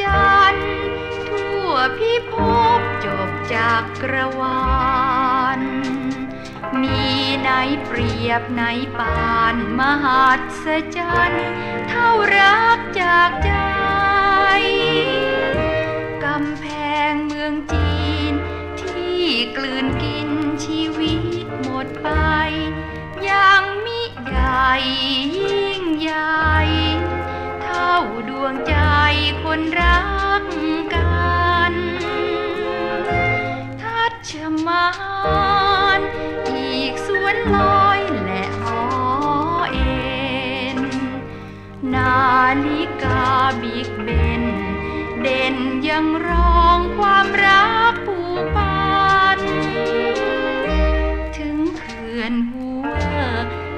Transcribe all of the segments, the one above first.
จันทั่วพิภพจบจากกระวานมีไหนเปรียบไหนปานมหัศจรรย์เท่ารักจากใจ กำแพงเมืองจีน ที่กลืนกินชีวิตหมดไป ยังมิใหญ่ยิ่งใหญ่ คนรักกันทัชมานอีกสวนลอยและหอเอ็น นาฬิกาบิกเบน เด่นยังร้องความรักผูกพัน ถึงเขื่อนหัว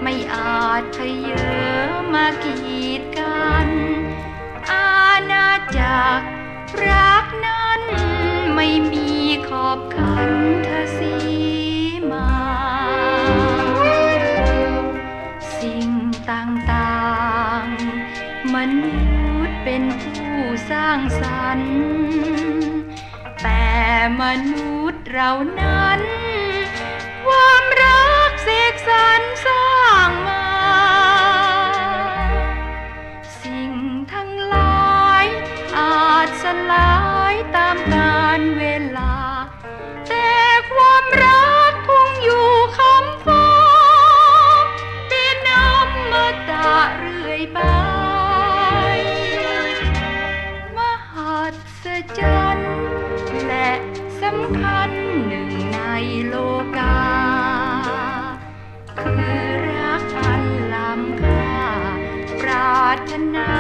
ไม่อาจเพเยอมากี ณากรักนั้นไม่มีขอบคันทศีมา สิ่งต่างๆ มนุษย์เป็นผู้สร้างสรรค์ แต่มนุษย์เรานั้น ความรักเสกสรรสร้างมา สิ่งทั้ง สลายตามกาลเวลา แต่ความรักคงอยู่คำฟ้าเป็นอมตะเรื่อยไป มหัศจรรย์และสำคัญหนึ่งในโลกา คือรักอันล้ำค่าปรารถนา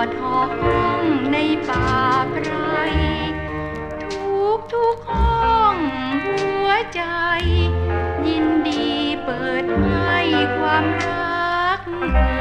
อดห้องในป่าไพรทุกทุกห้องหัวใจ ยินดีเปิดให้ความรักเอ่